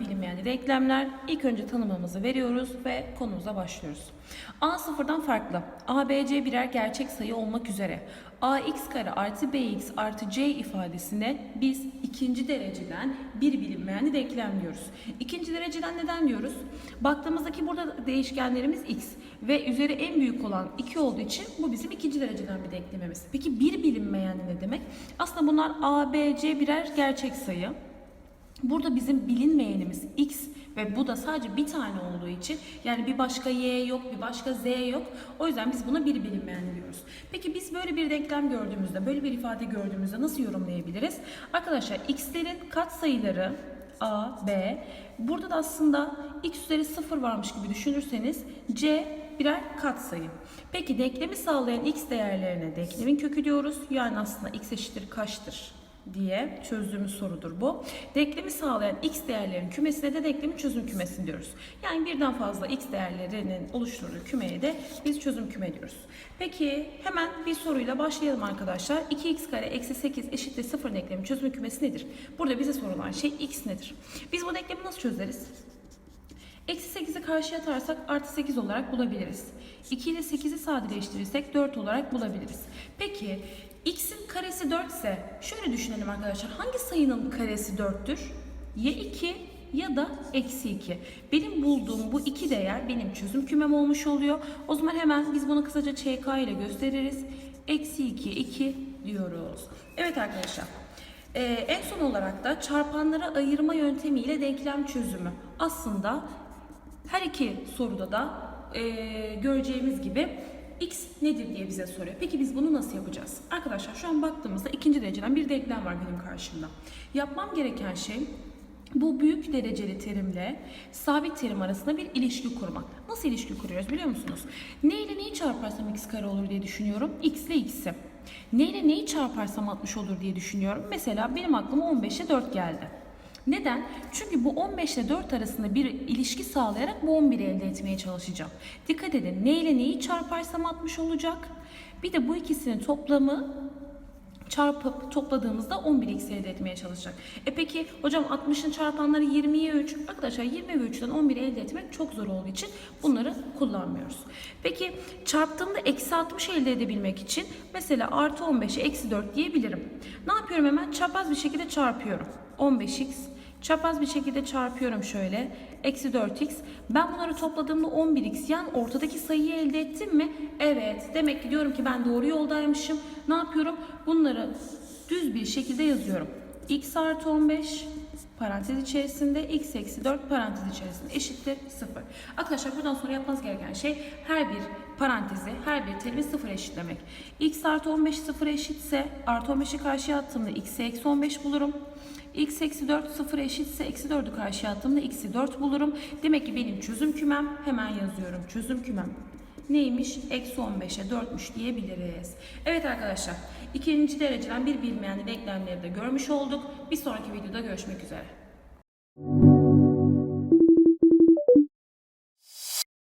bilinmeyen denklemler. İlk önce tanımımızı veriyoruz ve konumuza başlıyoruz. A sıfırdan farklı. A, B, C birer gerçek sayı olmak üzere. ax kare artı bx artı c ifadesine biz ikinci dereceden bir bilinmeyen denklem diyoruz. İkinci dereceden neden diyoruz? Baktığımızdaki burada değişkenlerimiz x ve üzeri en büyük olan 2 olduğu için bu bizim ikinci dereceden bir denklemimiz. Peki bir bilinmeyen ne demek? Aslında bunlar a, b, c birer gerçek sayı. Burada bizim bilinmeyenimiz x ve bu da sadece bir tane olduğu için yani bir başka y yok, bir başka z yok. O yüzden biz buna bir bilinmeyen diyoruz. Peki biz böyle bir denklem gördüğümüzde, böyle bir ifade gördüğümüzde nasıl yorumlayabiliriz? Arkadaşlar x'lerin katsayıları a, b. Burada da aslında x üzeri 0 varmış gibi düşünürseniz c birer katsayı. Peki denklemi sağlayan x değerlerine denklemin kökü diyoruz. Yani aslında x eşittir kaçtır diye çözdüğümüz sorudur bu. Denklemi sağlayan x değerlerin kümesine de denklemin çözüm kümesi diyoruz. Yani birden fazla x değerlerinin oluşturduğu kümeye de biz çözüm küme diyoruz. Peki hemen bir soruyla başlayalım arkadaşlar. 2x kare eksi 8 eşittir 0 denklemin çözüm kümesi nedir? Burada bize sorulan şey x nedir? Biz bu denklemi nasıl çözeriz? Eksi 8'i karşıya atarsak artı 8 olarak bulabiliriz. 2 ile 8'i sadeleştirirsek 4 olarak bulabiliriz. Peki x'in karesi 4 ise şöyle düşünelim arkadaşlar. Hangi sayının karesi 4'tür? Ya 2 ya da eksi 2. Benim bulduğum bu iki değer benim çözüm kümem olmuş oluyor. O zaman hemen biz bunu kısaca ÇK ile gösteririz. Eksi 2, 2 diyoruz. Evet arkadaşlar. Ee, en son olarak da çarpanlara ayırma yöntemiyle denklem çözümü. Aslında her iki soruda da e, göreceğimiz gibi x nedir diye bize soruyor. Peki biz bunu nasıl yapacağız? Arkadaşlar şu an baktığımızda ikinci dereceden bir denklem var benim karşımda. Yapmam gereken şey bu büyük dereceli terimle sabit terim arasında bir ilişki kurmak. Nasıl ilişki kuruyoruz biliyor musunuz? Ne ile neyi çarparsam x kare olur diye düşünüyorum. x ile x'i. Ne ile neyi çarparsam 60 olur diye düşünüyorum. Mesela benim aklıma 15'e 4 geldi. Neden? Çünkü bu 15 ile 4 arasında bir ilişki sağlayarak bu 11'i elde etmeye çalışacağım. Dikkat edin ne ile neyi çarparsam 60 olacak. Bir de bu ikisinin toplamı çarpıp topladığımızda 11x elde etmeye çalışacak. E peki hocam 60'ın çarpanları 20'ye 3. Arkadaşlar 20 ve 3'ten 11 elde etmek çok zor olduğu için bunları kullanmıyoruz. Peki çarptığımda eksi 60 elde edebilmek için mesela artı 15'e eksi 4 diyebilirim. Ne yapıyorum hemen? Çapraz bir şekilde çarpıyorum. 15x Çapraz bir şekilde çarpıyorum şöyle. Eksi 4x. Ben bunları topladığımda 11x. Yani ortadaki sayıyı elde ettim mi? Evet. Demek ki diyorum ki ben doğru yoldaymışım. Ne yapıyorum? Bunları düz bir şekilde yazıyorum. x artı 15 parantez içerisinde x eksi 4 parantez içerisinde eşittir 0. Arkadaşlar buradan sonra yapmanız gereken şey her bir parantezi, her bir terimi 0 eşitlemek. x artı 15 0 eşitse artı 15'i karşıya attığımda x'e eksi 15 bulurum x eksi 4 0 eşitse eksi 4'ü karşıya attığımda x'i 4 bulurum. Demek ki benim çözüm kümem hemen yazıyorum. Çözüm kümem neymiş? Eksi 15'e 4'müş diyebiliriz. Evet arkadaşlar ikinci dereceden bir bilmeyen denklemleri de görmüş olduk. Bir sonraki videoda görüşmek üzere.